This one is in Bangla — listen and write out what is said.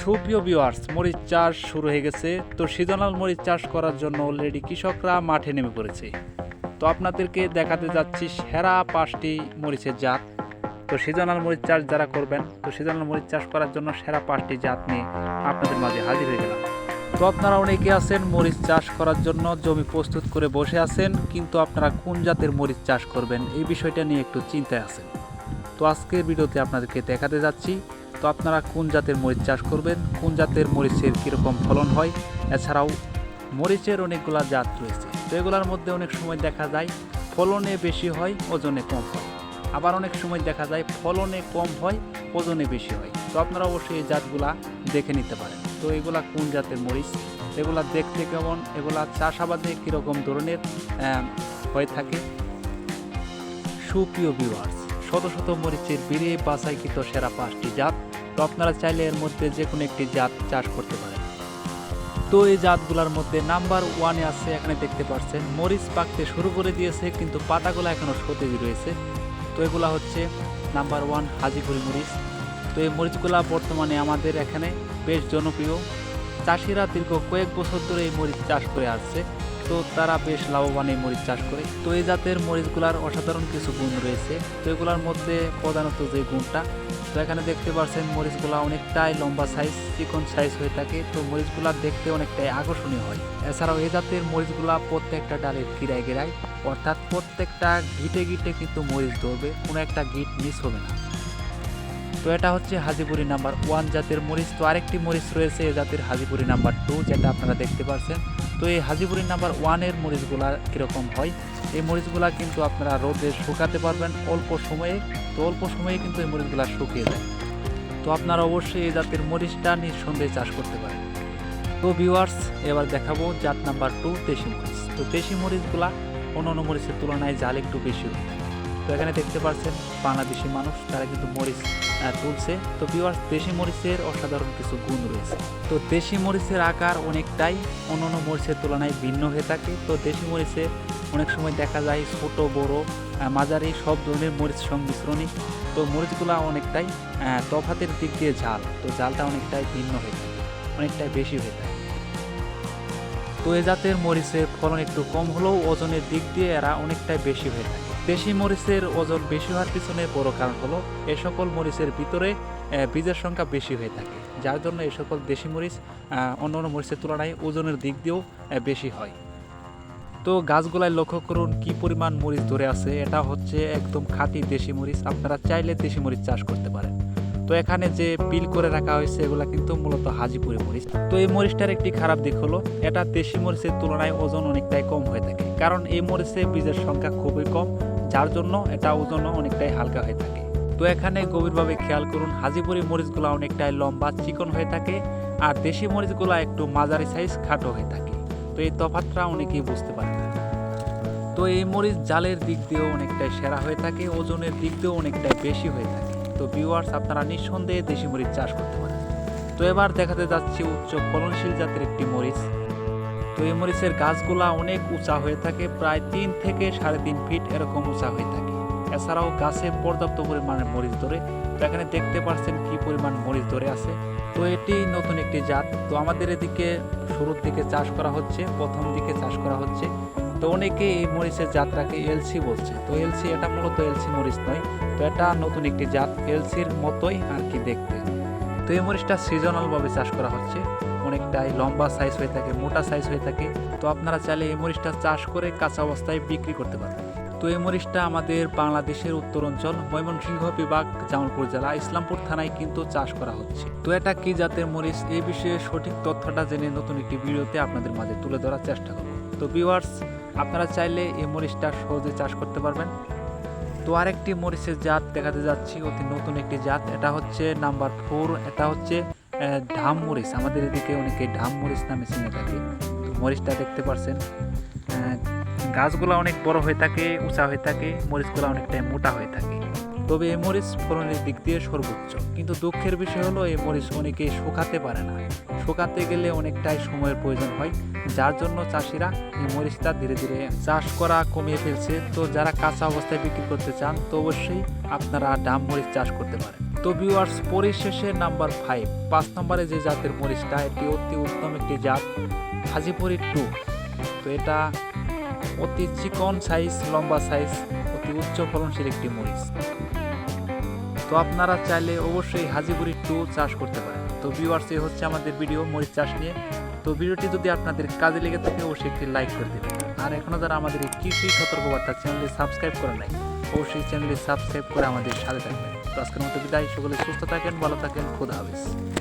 সুপ্রিয় ভিউয়ার্স মরিচ চাষ শুরু হয়ে গেছে। তো সিজনাল মরিচ চাষ করার জন্য অলরেডি কৃষকরা মাঠে নেমে পড়েছে। তো আপনাদেরকে দেখাতে যাচ্ছি সেরা পাঁচটি মরিচের জাত। তো সিজনাল মরিচ চাষ যারা করবেন, তো সিজনাল মরিচ চাষ করার জন্য সেরা পাঁচটি জাত নিয়ে আপনাদের মাঝে হাজির হয়ে গেলাম। তো আপনারা অনেকে আছেন মরিচ চাষ করার জন্য, জমি প্রস্তুত করে বসে আছেন, কিন্তু আপনারা কোন জাতের মরিচ চাষ করবেন, এই বিষয়টা নিয়ে একটু চিন্তায় আছেন। তো আজকের ভিডিওতে আপনাদেরকে দেখাতে যাচ্ছি তো আপনারা কোন জাতের মরিচ চাষ করবেন? কোন জাতের মরিচের কীরকম ফলন হয়? এছাড়াও মরিচের অনেকগুলা জাত রয়েছে। তো এগুলোর মধ্যে অনেক সময় দেখা যায় ফলনে বেশি হয়, ওজনে কম হয়। আবার অনেক সময় দেখা যায় ফলনে কম হয়, ওজনে বেশি হয়। তো আপনারা অবশ্যই এই জাতগুলা দেখে নিতে পারেন। তো এগুলা কোন জাতের মরিচ? এগুলা দেখতে কেমন? এগুলা চাষাবাদে কীরকম ধরনের হয়ে থাকে? সুপ্রিয় ভিউয়ার্স শত শত মরিচের বেড়ে বাছাইকৃত সেরা পাঁচটি জাত তো আপনারা চাইলে এর মধ্যে যে কোনো একটি জাত চাষ করতে পারেন। তো এই জাতগুলোর মধ্যে নাম্বার ওয়ানে আছে, এখানে দেখতে পাচ্ছেন। মরিচ পাকতে শুরু করে দিয়েছে, কিন্তু পাতাগুলো এখনও সতেজই রয়েছে। তো এগুলা হচ্ছে নাম্বার ওয়ান হাজিপুরি মরিচ। তো এই মরিচগুলা বর্তমানে আমাদের এখানে বেশ জনপ্রিয়। চাষিরা দীর্ঘ কয়েক বছর ধরে এই মরিচ চাষ করে আসছে। তো তারা বেশ লাভবান এই মরিচ চাষ করে। তো এই জাতের মরিচগুলার অসাধারণ কিছু গুণ রয়েছে। তো এগুলার মধ্যে প্রধানত যে গুণটা, তো এখানে দেখতে পাচ্ছেন মরিচগুলা অনেকটাই লম্বা সাইজ চিকন সাইজ হয়ে থাকে। তো মরিচগুলা দেখতে অনেকটাই আকর্ষণীয় হয়। এছাড়াও এই জাতের মরিচগুলা প্রত্যেকটা ডালের গিরায় গিরায়, অর্থাৎ প্রত্যেকটা গিটে গিটে কিন্তু মরিচ ধরবে, কোনো একটা গিট মিস হবে না। তো এটা হচ্ছে হাজিপুরি নাম্বার ওয়ান জাতের মরিচ। তো আরেকটি মরিচ রয়েছে এই জাতের হাজিপুরি নাম্বার টু, যেটা আপনারা দেখতে পাচ্ছেন তো এই হাজিপুরি নাম্বার ওয়ানের মরিচগুলা কীরকম হয়? এই মরিচগুলা কিন্তু আপনারা রোদে শুকাতে পারবেন অল্প সময়ে। তো অল্প সময়ে কিন্তু এই মরিচগুলা শুকিয়ে যায়। তো আপনারা অবশ্যই এই জাতের মরিচটা নিঃসন্দেহে চাষ করতে পারেন। তো ভিউয়ার্স, এবার দেখাবো জাত নাম্বার টু, দেশি মরিচ। তো দেশি মরিচগুলা অন্য অন্য মরিচের তুলনায় জাল একটু বেশি তো এখানে দেখতে পাচ্ছেন বাংলাদেশি মানুষ, তারা কিন্তু মরিচ তুলছে তো ভিউয়ার্স দেশি মরিচের অসাধারণ কিছু গুণ রয়েছে। তো দেশি মরিচের আকার অনেকটাই অন্য অন্য মরিচের তুলনায় ভিন্ন হয়ে থাকে। তো দেশি মরিচে অনেক সময় দেখা যায় ছোট, বড় মাঝারি সব ধরনের মরিচ সংমিশ্রণই। তো মরিচগুলো অনেকটাই তফাতের দিক দিয়ে ঝাল। তো ঝালটা অনেকটাই ভিন্ন হয়ে থাকে, অনেকটাই বেশি হয়ে থাকে। তো এ জাতের মরিচের ফলন একটু কম হলেও ওজনের দিক দিয়ে এরা অনেকটাই বেশি হয়ে থাকে। দেশি মরিচের ওজন বেশি হওয়ার পিছনে বড় কারণ হলো এ সকল মরিচের ভিতরে বীজের সংখ্যা বেশি হয়ে থাকে, যার জন্য এই সকল দেশি মরিচ অন্য অন্য মরিচের তুলনায় ওজনের দিক দিয়েও বেশি হয়। তো গাছগুলায় লক্ষ্য করুন কি পরিমাণ মরিচ ধরে আছে, এটা হচ্ছে একদম খাঁটি দেশি মরিচ, আপনারা চাইলে দেশি মরিচ চাষ করতে পারেন। তো এখানে যে পিল করে রাখা হয়েছে, এগুলা কিন্তু মূলত হাজিপুরি মরিচ। তো এই মরিচটার একটি খারাপ দিক হলো, এটা দেশি মরিচের তুলনায় ওজন অনেকটাই কম হয়ে থাকে, কারণ এই মরিচে বীজের সংখ্যা খুবই কম যার জন্য এটা ওজনও অনেকটাই হালকা হয়ে থাকে। তো এখানে গভীরভাবে খেয়াল করুন, হাজিপুরি মরিচগুলো অনেকটাই লম্বা, চিকন হয়ে থাকে আর দেশি মরিচগুলো একটু মাঝারি সাইজ খাটো হয়ে থাকে। তো এই তফাতটা অনেকেই বুঝতে পারে না। তো এই মরিচ জালের দিক দিয়েও অনেকটাই সেরা হয়ে থাকে, ওজনের দিক দিয়েও অনেকটাই বেশি হয়ে থাকে। তো ভিউয়ার্স আপনারা নিঃসন্দেহে দেশি মরিচ চাষ করতে পারেন। তো এবার দেখাতে যাচ্ছি উচ্চ ফলনশীল জাতের একটি মরিচ। এই মরিচের গাছগুলা অনেক উঁচা হয়ে থাকে, প্রায় তিন থেকে সাড়ে তিন ফিট এরকম উঁচা হয়ে থাকে। এছাড়াও গাছে পর্যাপ্ত পরিমাণে মরিচ ধরে, তো এখানে দেখতে পাচ্ছেন কি পরিমাণ মরিচ ধরে আছে। তো এটি নতুন একটি জাত। তো আমাদের এদিকে শুরুর দিকে চাষ করা হচ্ছে, প্রথম দিকে চাষ করা হচ্ছে। তো অনেকে এই মরিচের জাতটাকে এলসি বলছে। তো এলসি, এটা মূলত এলসি মরিচ নয়, তো এটা নতুন একটি জাত। এলসির মতোই আর কি দেখতে। তো এই মরিচটা সিজনাল ভাবে চাষ করা হচ্ছে। অনেকটাই লম্বা সাইজ হয়ে থাকে, মোটা সাইজ হয়ে থাকে। তো আপনারা চাইলে এই মরিচটা চাষ করে কাঁচা অবস্থায় বিক্রি করতে পারবেন তো এই মরিচটা আমাদের বাংলাদেশের উত্তর অঞ্চল ময়মনসিংহ বিভাগ, জামালপুর জেলা, ইসলামপুর থানায় কিন্তু চাষ করা হচ্ছে। তো এটা কি জাতের মরিচ? এই বিষয়ে সঠিক তথ্যটা জেনে নতুন একটি ভিডিওতে আপনাদের মাঝে তুলে ধরার চেষ্টা করব। তো ভিউয়ার্স আপনারা চাইলে এই মরিচটা সহজে চাষ করতে পারবেন। তো আরেকটি মরিচের জাত দেখাতে যাচ্ছি, অতি নতুন একটি জাত। এটা হচ্ছে নাম্বার ফোর এটা হচ্ছে ঢাম মরিচ, আমাদের এদিকে অনেকে ঢাম মরিচ নামে চিনে থাকে। তো মরিচটা দেখতে পারছেন গাছগুলো অনেক বড় হয়ে থাকে, উঁচা হয়ে থাকে, মরিচগুলো অনেকটাই মোটা হয়ে থাকে। তবে এই মরিচ ফলনের দিক দিয়ে সর্বোচ্চ। কিন্তু দুঃখের বিষয় হলো, এই মরিচ অনেকে শুকাতে পারে না। শুকাতে গেলে অনেকটাই সময়ের প্রয়োজন হয়। যার জন্য চাষিরা এই মরিচটা ধীরে ধীরে চাষ করা কমিয়ে ফেলছে। তো যারা কাঁচা অবস্থায় বিক্রি করতে চান, তো অবশ্যই আপনারা ডাম মরিচ চাষ করতে পারেন। তো ভিউয়ার্স পরিশেষে নাম্বার ফাইভ পাঁচ নম্বরে যে জাতের মরিচটা, এটি অতি উত্তম একটি জাত, হাজিপুরি টু তো এটা অতি চিকন সাইজ লম্বা সাইজ অতি উচ্চ ফলনশীল একটি মরিচ। তো আপনারা চাইলে অবশ্যই হাজিপুরি টু চাষ করতে পারেন। তো ভিউয়ার্স এই হচ্ছে আমাদের ভিডিও মরিচ চাষ নিয়ে। তো ভিডিওটি যদি আপনাদের কাজে লেগে থাকে, অবশ্যই একটি লাইক করে দেবেন। আর এখনও যারা আমাদের এই কৃষি সতর্কবার্তা চ্যানেলটি সাবস্ক্রাইব করে নাই, অবশ্যই চ্যানেলটি সাবস্ক্রাইব করে আমাদের সাথে থাকবেন। আজকের মতো বিদায়। সকলে সুস্থ থাকেন ভালো থাকেন খোদা হাফেজ।